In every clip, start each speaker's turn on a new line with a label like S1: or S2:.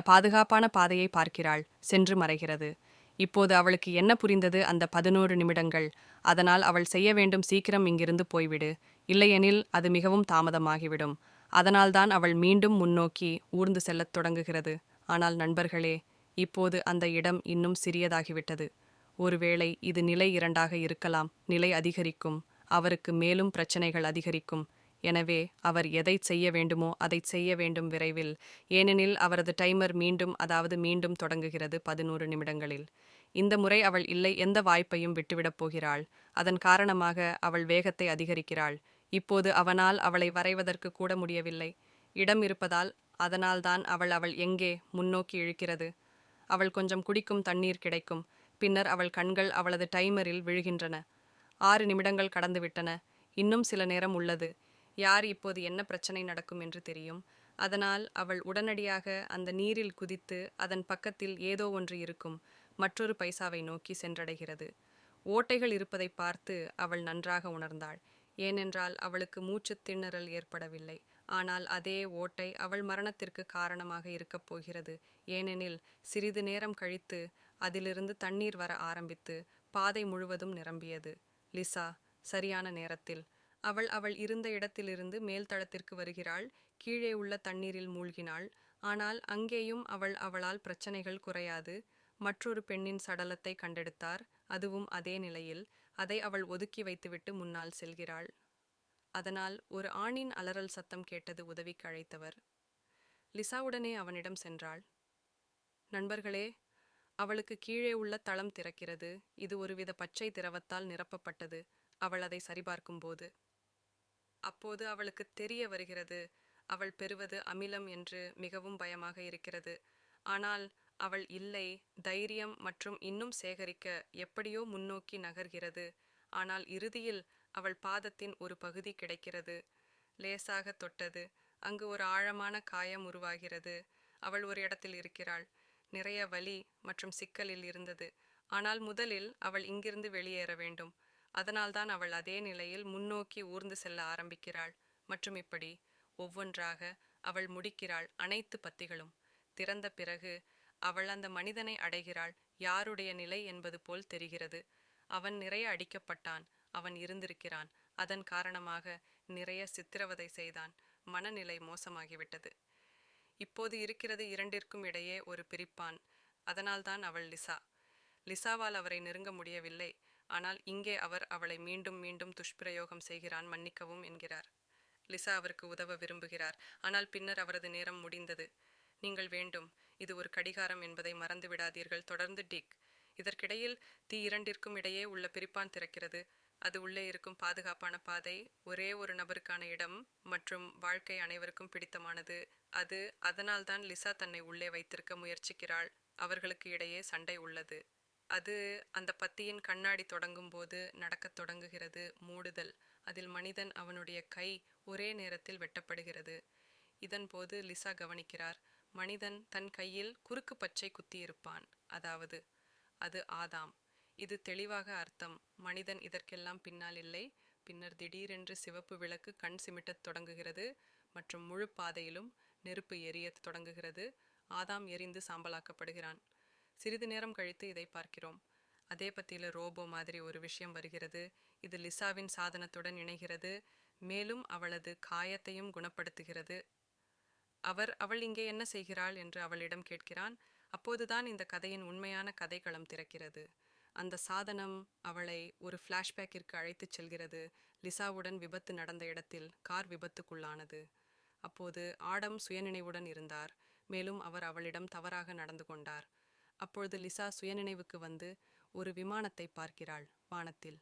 S1: பாதுகாப்பான பாதையை பார்க்கிறாள். சென்று மறைகிறது. இப்போது அவளுக்கு என்ன புரிந்தது அந்த பதினோரு நிமிடங்கள்? அதனால் அவள் செய்ய வேண்டும் சீக்கிரம் இங்கிருந்து போய்விடு. இல்லையெனில் அது மிகவும் தாமதமாகிவிடும். அதனால்தான் அவள் மீண்டும் முன்னோக்கி ஊர்ந்து செல்லத் தொடங்குகிறது. ஆனால் நண்பர்களே இப்போது அந்த இடம் இன்னும் சிறியதாகிவிட்டது. ஒருவேளை இது நிலை இரண்டாக இருக்கலாம். நிலை அதிகரிக்கும். அவருக்கு மேலும் பிரச்சனைகள் அதிகரிக்கும். எனவே அவர் எதை செய்ய வேண்டுமோ அதை செய்ய வேண்டும் விரைவில். ஏனெனில் அவரது டைமர் மீண்டும் அதாவது மீண்டும் தொடங்குகிறது பதினோரு நிமிடங்களில். இந்த முறை அவள் இல்லை எந்த வாய்ப்பையும் விட்டுவிடப் போகிறாள். அதன் காரணமாக அவள் வேகத்தை அதிகரிக்கிறாள். இப்போது அவனால் அவளை வரைவதற்கு கூட முடியவில்லை. இடம் இருப்பதால் அதனால்தான் அவள் அவள் எங்கே முன்னோக்கி இழுக்கிறது. அவள் கொஞ்சம் குடிக்கும் தண்ணீர் கிடைக்கும். பின்னர் அவள் கண்கள் அவளது டைமரில் விழுகின்றன. ஆறு நிமிடங்கள் கடந்துவிட்டன. இன்னும் சில நேரம் உள்ளது. யார் இப்போது என்ன பிரச்சனை நடக்கும் என்று தெரியும். அதனால் அவள் உடனடியாக அந்த நீரில் குதித்து அதன் பக்கத்தில் ஏதோ ஒன்று இருக்கும். மற்றொரு பைசாவை நோக்கி சென்றடைகிறது. ஓட்டைகள் இருப்பதை பார்த்து அவள் நன்றாக உணர்ந்தாள். ஏனென்றால் அவளுக்கு மூச்சு திணறல் ஏற்படவில்லை. ஆனால் அதே ஓட்டை அவள் மரணத்திற்கு காரணமாக இருக்கப் போகிறது. ஏனெனில் சிறிது நேரம் கழித்து அதிலிருந்து தண்ணீர் வர ஆரம்பித்து பாதை முழுவதும் நிரம்பியது. லிசா சரியான நேரத்தில் அவள் அவள் இருந்த இடத்திலிருந்து மேல்தளத்திற்கு வருகிறாள் கீழே உள்ள தண்ணீரில் மூழ்கினாள். ஆனால் அங்கேயும் அவள் அவளால் பிரச்சனைகள் குறையாது. மற்றொரு பெண்ணின் சடலத்தை கண்டெடுத்தார். அதுவும் அதே நிலையில் அதை அவள் ஒதுக்கி வைத்துவிட்டு முன்னால் செல்கிறாள். அதனால் ஒரு ஆணின் அலறல் சத்தம் கேட்டது உதவிக்கு அழைத்தவர். லிசாவுடனே அவனிடம் சென்றாள். நண்பர்களே அவளுக்கு கீழே உள்ள தளம் திறக்கிறது. இது ஒருவித பச்சை திரவத்தால் நிரப்பப்பட்டது. அவள் அதை சரிபார்க்கும்போது அப்போது அவளுக்கு தெரிய வருகிறது அவள் பெறுவது அமிலம் என்று மிகவும் பயமாக இருக்கிறது. ஆனால் அவள் இல்லை தைரியம் மற்றும் இன்னும் சேகரிக்க எப்படியோ முன்னோக்கி நகர்கிறது. ஆனால் இறுதியில் அவள் பாதத்தின் ஒரு பகுதி கிடைக்கிறது. லேசாக தொட்டது. அங்கு ஒரு ஆழமான காயம் உருவாகிறது. அவள் ஒரு இடத்தில் இருக்கிறாள். நிறைய வலி மற்றும் சிக்கலில் இருந்தது. ஆனால் முதலில் அவள் இங்கிருந்து வெளியேற வேண்டும். அதனால்தான் அவள் அதே நிலையில் முன்னோக்கி ஊர்ந்து செல்ல ஆரம்பிக்கிறாள். மற்றும் இப்படி ஒவ்வொன்றாக அவள் முடிக்கிறாள் அனைத்து பத்திகளும். திறந்த பிறகு அவள் அந்த மனிதனை அடைகிறாள். யாருடைய நிலை என்பது போல் தெரிகிறது. அவன் நிறைய அடிக்கப்பட்டான். அவன் இருந்திருக்கிறான். அதன் காரணமாக நிறைய சித்திரவதை செய்தான். மனநிலை மோசமாகிவிட்டது. இப்போது இருக்கிறது இரண்டிற்கும் இடையே ஒரு பிரிப்பான். அதனால்தான் அவள் லிசா. லிசாவால் அவரை நெருங்க முடியவில்லை. ஆனால் இங்கே அவர் அவளை மீண்டும் மீண்டும் துஷ்பிரயோகம் செய்கிறான் மன்னிக்கவும் என்கிறார். லிசா அவருக்கு உதவ விரும்புகிறார். ஆனால் பின்னர் அவரது நேரம் முடிந்தது. நீங்கள் வேண்டும். இது ஒரு கடிகாரம் என்பதை மறந்து விடாதீர்கள். தொடர்ந்து டிக். இதற்கிடையில் தீ இரண்டிற்கும் இடையே உள்ள பிரிப்பான் திறக்கிறது. அது உள்ளே இருக்கும் பாதுகாப்பான பாதை ஒரே ஒரு நபருக்கான இடம் மற்றும் வாழ்க்கை அனைவருக்கும் பிடித்தமானது. அது அதனால்தான் லிசா தன்னை உள்ளே வைத்திருக்க முயற்சிக்கிறாள். அவர்களுக்கு இடையே சண்டை உள்ளது. அது அந்த பத்தியின் கண்ணாடி தொடங்கும் போது நடக்கத் தொடங்குகிறது மூடுதல். அதில் மனிதன் அவனுடைய கை ஒரே நேரத்தில் வெட்டப்படுகிறது. இதன் போது லிசா கவனிக்கிறார் மனிதன் தன் கையில் குறுக்கு பச்சை குத்தியிருப்பான். அதாவது அது ஆதாம். இது தெளிவாக அர்த்தம் மனிதன் இதற்கெல்லாம் பின்னால் இல்லை. பின்னர் திடீரென்று சிவப்பு விளக்கு கண் சிமிட்டத் தொடங்குகிறது மற்றும் முழு பாதையிலும் நெருப்பு எரியத் தொடங்குகிறது. ஆதாம் எரிந்து சாம்பலாக்கப்படுகிறான். சிறிது நேரம் கழித்து இதை பார்க்கிறோம். அதே பத்தியில ரோபோ மாதிரி ஒரு விஷயம் வருகிறது. இது லிசாவின் சாதனத்துடன் இணைகிறது. மேலும் அவளது காயத்தையும் குணப்படுத்துகிறது. அவர் அவள் இங்கே என்ன செய்கிறாள்? என்று அவளிடம் கேட்கிறான். அப்போதுதான் இந்த கதையின் உண்மையான கதைக்களம் திறக்கிறது. அந்த சாதனம் அவளை ஒரு ஃப்ளாஷ்பேக்கிற்கு அழைத்துச் செல்கிறது. லிசாவுடன் விபத்து நடந்த இடத்தில் கார் விபத்துக்குள்ளானது. அப்போது ஆடம் சுயநினைவுடன் இருந்தார். மேலும் அவர் அவளிடம் தவறாக நடந்து கொண்டார். அப்பொழுது லிசா சுயநினைவுக்கு வந்து ஒரு விமானத்தை பார்க்கிறாள் வானத்தில்.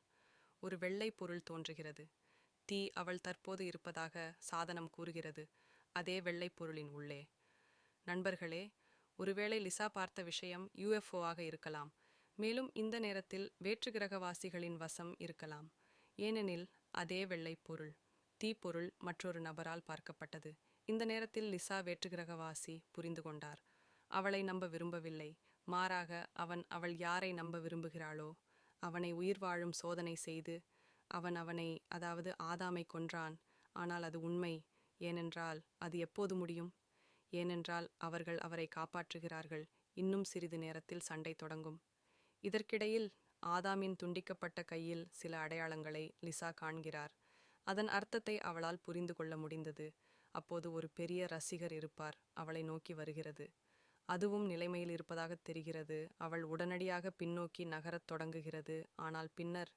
S1: ஒரு வெள்ளை பொருள் தோன்றுகிறது. தீ அவள் தற்போது இருப்பதாக சாதனம் கூறுகிறது. அதே வெள்ளை பொருளின் உள்ளே. நண்பர்களே ஒருவேளை லிசா பார்த்த விஷயம் யுஎஃப்ஓவாக இருக்கலாம். மேலும் இந்த நேரத்தில் வேற்றுகிரகவாசிகளின் வசம் இருக்கலாம். ஏனெனில் அதே வெள்ளை பொருள் தீப்பொருள் மற்றொரு நபரால் பார்க்கப்பட்டது. இந்த நேரத்தில் லிசா வேற்றுகிரகவாசி புரிந்து கொண்டார். அவளை நம்ப விரும்பவில்லை. மாறாக அவன் அவள் யாரை நம்ப விரும்புகிறாளோ அவனை உயிர் வாழும் சோதனை செய்து அவன் அவனை அதாவது ஆதாமை கொன்றான். ஆனால் அது உண்மை. ஏனென்றால் அது எப்போது முடியும்? ஏனென்றால் அவர்கள் அவரை காப்பாற்றுகிறார்கள். இன்னும் சிறிது நேரத்தில் சண்டை தொடங்கும். இதற்கிடையில் ஆதாமின் துண்டிக்கப்பட்ட கையில் சில அடையாளங்களை லிசா காண்கிறார். அதன் அர்த்தத்தை அவளால் புரிந்து கொள்ள முடிந்தது. அப்போது ஒரு பெரிய ரசிகர் இருப்பார். அவளை நோக்கி வருகிறது. அதுவும் நிலைமையில் இருப்பதாக தெரிகிறது. அவள் உடனடியாக பின்னோக்கி நகரத் தொடங்குகிறது. ஆனால் பின்னர்